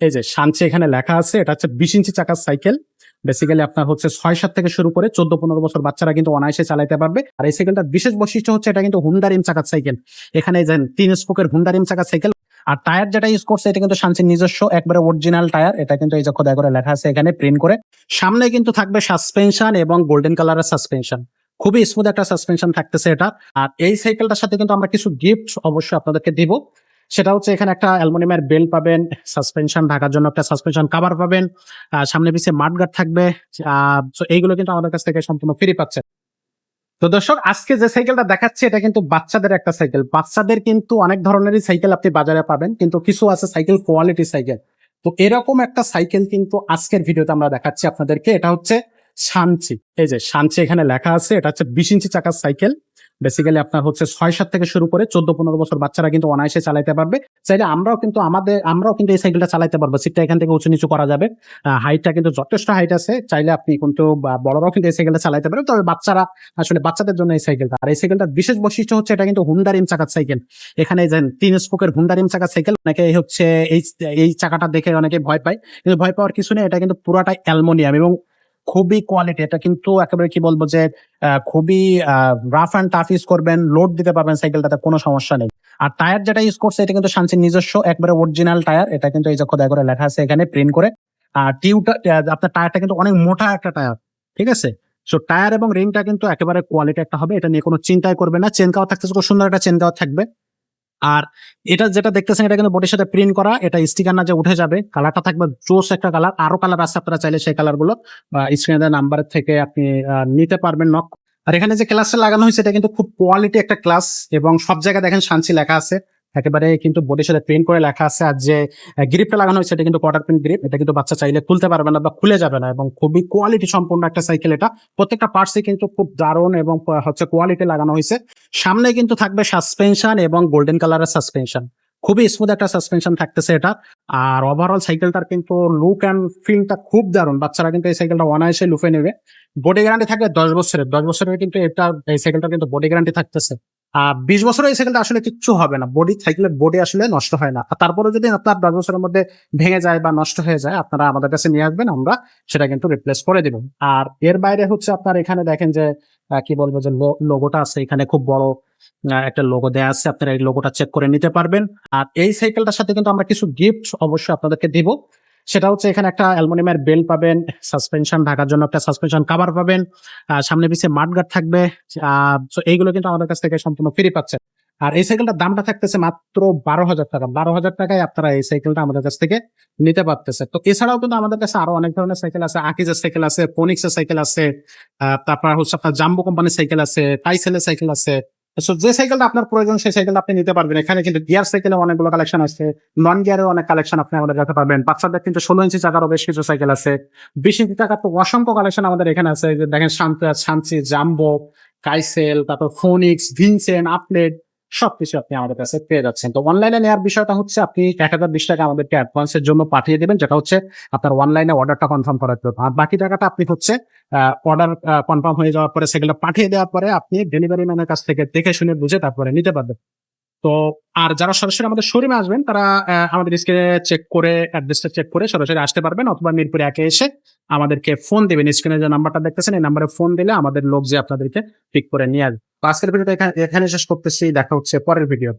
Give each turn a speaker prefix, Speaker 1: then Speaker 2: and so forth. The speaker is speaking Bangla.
Speaker 1: এই যে শাঞ্চি এখানে লেখা আছে, এটা হচ্ছে বিশ ইঞ্চি চাকার সাইকেল। বেসিক্যালি আপনার হচ্ছে ছয় সাত থেকে শুরু করে চোদ্দ পনেরো বছর বাচ্চারা কিন্তু অনায়াসে চালাতে পারবে। আর এই সাইকেলটার বিশেষ বৈশিষ্ট্য হচ্ছে এটা কিন্তু হুন্ডা রিম চাকার সাইকেল। এখানে যে তিন স্পোকের হুন্ডা রিম চাকার সাইকেল। আর টায়ার যেটা ইউজ করছে, এটা কিন্তু শান্তির নিজস্ব, একবারে অরিজিনাল টায়ার এটা কিন্তু এই যে খোদাই করে লেখা আছে এখানে প্রিন্ট করে। সামনে কিন্তু থাকবে সাসপেনশন এবং গোল্ডেন কালারের সাসপেনশন খুবই স্মুথ একটা সাসপেনশন থাকতেছে এটা। আর এই সাইকেলটার সাথে কিন্তু আমরা কিছু গিফট অবশ্যই আপনাদেরকে দিব। সেটা হচ্ছে এখানে একটা অ্যালুমিনিয়ামের বেল্ট পাবেন সাসপেনশন ঢাকার জন্য একটা সাসপেনশন কাভার পাবেন সামনে পিছিয়ে মাঠগার্ড থাকবে এইগুলো কিন্তু আমাদের কাছ থেকে সম্পূর্ণ ফ্রি পাচ্ছে। তো দর্শক, আজকে যে সাইকেলটা দেখাচ্ছি, এটা কিন্তু বাচ্চাদের একটা সাইকেল বাচ্চাদের কিন্তু অনেক ধরনেরই সাইকেল আপনি বাজারে পাবেন, কিন্তু কিছু আছে সাইকেল কোয়ালিটি সাইকেল তো এরকম একটা সাইকেল কিন্তু আজকের ভিডিওতে আমরা দেখাচ্ছি আপনাদেরকে। এটা হচ্ছে শাঞ্চি এই যে শাঞ্চি এখানে লেখা আছে, এটা হচ্ছে বিশ ইঞ্চি চাকার সাইকেল বেসিক্যালি আপনার হচ্ছে ছয় সাত থেকে শুরু করে চোদ্দ পনেরো বছর বাচ্চারা কিন্তু অনায়াসে চালাইতে পারবে। চাইলে আমরাও কিন্তু আমাদের, আমরাও কিন্তু এই সাইকেলটা চালাতে পারব। সিটটা এখান থেকে উঁচু নিচু করা যাবে। হাইটটা কিন্তু যথেষ্ট হাইট আছে। চাইলে আপনি কিন্তু বড়রাও কিন্তু এই সাইকেলটা চালাতে পারবেন তবে বাচ্চারা, আসলে বাচ্চাদের জন্য এই সাইকেলটা আর এই সাইকেলটার বিশেষ বৈশিষ্ট্য হচ্ছে এটা কিন্তু হুন্ডা রিম চাকার সাইকেল এখানে যেন তিন স্পোকের হুন্ডা রিম চাকার সাইকেল অনেকে হচ্ছে এই এই চাকাটা দেখে অনেকে ভয় পায়। কিন্তু ভয় পাওয়ার কিছু নেই। এটা কিন্তু পুরাটাই অ্যালমোনিয়াম এবং খুবই কোয়ালিটি এটা কিন্তু একেবারে কি বলব যে খুবই রাফ অ্যান্ড টাফ ইউজ করবেন লোড দিতে পারবেন সাইকেলটাতে কোনো সমস্যা নেই। আর টায়ার যেটা ইউজ করছে, এটা কিন্তু শান্তির নিজস্ব, একবারে অরিজিনাল টায়ার এটা কিন্তু এই যে খোদাই করে লেখা আছে এখানে প্রিন্ট করে। আর টিউটা আপনার টায়ারটা কিন্তু অনেক মোটা একটা টায়ার ঠিক আছে? সো টায়ার এবং রিংটা কিন্তু একেবারে কোয়ালিটি একটা হবে, এটা নিয়ে কোনো চিন্তাই করবে না। চেন কাওয়া থাকতেছে খুব সুন্দর একটা চেন কাওয়া থাকবে। আর এটা যেটা দেখতেছেন, এটা কিন্তু বডির সাথে প্রিন্ট করা, এটা স্টিকার না যে উঠে যাবে কালারটা থাকবে জোস একটা কালার আরও কালার আছে আপনারা চাইলে সেই কালারগুলো স্ক্রিনে নাম্বার থেকে আপনি নিতে পারবেন নক আর এখানে যে ক্লাসটা লাগানো হয়েছে, এটা কিন্তু খুব কোয়ালিটি একটা ক্লাস এবং সব জায়গায় দেখেন শান্তি লেখা আছে। একেবারে কিন্তু বডির সাথে প্রিন্ট করে লেখা আছে। আর যে গ্রিপটা লাগানো হয়েছে, এটা কিন্তু কোয়ার্টার প্রিন্ট গ্রিপ এটা কিন্তু বাচ্চা চাইলে খুলতে পারবে না বা খুলে যাবে না এবং খুবই কোয়ালিটি সম্পূর্ণ একটা সাইকেল এটা। প্রত্যেকটা পার্টসে কিন্তু খুব দারুণ এবং হচ্ছে কোয়ালিটি লাগানো হয়েছে। সামনে কিন্তু থাকবে সাসপেনশন এবং গোল্ডেন কালারের সাসপেনশন খুবই স্মুথ একটা সাসপেনশন থাকতেছে এটা। আর ওভারঅল সাইকেলটার কিন্তু লুক অ্যান্ড ফিলটা খুব দারুণ। বাচ্চারা কিন্তু এই সাইকেলটা অনায়াসে লুফে নেবে। বডি গ্যারান্টি থাকবে দশ বছরের। দশ বছরের কিন্তু এটা, এই সাইকেলটা কিন্তু বডি গ্যারান্টি থাকতেছে। বিশ বছরের এই সাইকেলটা আসলে কিচ্ছু হবে না। বডি সাইকেলের বডি আসলে নষ্ট হয় না। তারপরে যদি আপনার দশ বছরের মধ্যে ভেঙে যায় বা নষ্ট হয়ে যায়, আপনারা আমাদের কাছে নিয়ে আসবেন, আমরা সেটা কিন্তু রিপ্লেস করে দিব। আর এর বাইরে হচ্ছে আপনার এখানে দেখেন যে কি বলব যে লোগোটা আছে। এখানে খুব বড় একটা লোগো দেওয়া আছে। আপনারা এই লোগোটা চেক করে নিতে পারবেন। আর এই সাইকেলটার সাথে কিন্তু আমরা কিছু গিফট অবশ্যই আপনাদেরকে দিব। সেটা হচ্ছে এখানে একটা অ্যালুমিনিয়ামের বেল্ট পাবেন সাসপেনশন ঢাকার জন্য একটা সাসপেনশন কাভার পাবেন সামনে পিছিয়ে মাঠগার্ড থাকবে এইগুলো কিন্তু আমাদের কাছ থেকে সম্পূর্ণ ফ্রি পাচ্ছেন। আর এই সাইকেলটার দামটা থাকতেছে মাত্র বারো হাজার টাকা। বারো হাজার টাকায় আপনারা এই সাইকেলটা আমাদের কাছ থেকে নিতে পারতেছে তো এছাড়াও কিন্তু আমাদের কাছে আরও অনেক ধরনের সাইকেল আছে আকিজের সাইকেল আছে ফোনিক্সের সাইকেল আছে তারপর হচ্ছে আপনার জাম্বো কোম্পানির সাইকেল আছে টাইসেলের সাইকেল আছে যে সাইকেলটা আপনার প্রয়োজন, সেই সাইকেলটা আপনি নিতে পারবেন। এখানে কিন্তু গিয়ার সাইকেলে অনেকগুলো কালেকশন আছে নন গিয়ারের অনেক কালেকশন আপনি আমাদের যেতে পারবেন। বাচ্চাদের কিন্তু ষোলো ইঞ্চি চাকারও বেশ কিছু সাইকেল আছে। বিশ ইঞ্চি চাকার তো অসংখ্য কালেকশন আমাদের এখানে আছে। দেখেন শান্ত, শান্তি, জাম্বো, কাইসেল, তারপর ফোনিক্স ভিনসেন আপলেট সবকিছু আপনি আমাদের কাছে পেয়ে যাচ্ছেন। তো অনলাইনে নেওয়ার বিষয়টা হচ্ছে, আপনি এক হাজার বিশ টাকা আমাদেরকে অ্যাডভান্সের জন্য পাঠিয়ে দেবেন, যেটা হচ্ছে আপনার অনলাইনে অর্ডারটা কনফার্ম করার জন্য। আর বাকি টাকাটা আপনি হচ্ছে অর্ডার কনফার্ম হয়ে যাওয়ার পরে সেগুলো পাঠিয়ে দেওয়ার পরে আপনি ডেলিভারি ম্যানের কাছ থেকে দেখে শুনে বুঝে তারপরে নিতে পারবেন। তো আর যারা সরাসরি আমাদের শোরুমে আসবেন, তারা আমাদের স্ক্রিনে চেক করে অ্যাড্রেসটা চেক করে সরাসরি আসতে পারবেন অথবা মিরপুরে একে এসে আমাদেরকে ফোন দেবেন। স্ক্রিনে যে নাম্বারটা দেখতেছেন, এই নাম্বারে ফোন দিলে আমাদের লোক যে আপনাদেরকে পিক করে নিয়ে আসবে। আজকের ভিডিওটা এখানে এখানে শেষ করতেছি, দেখা হচ্ছে পরের ভিডিও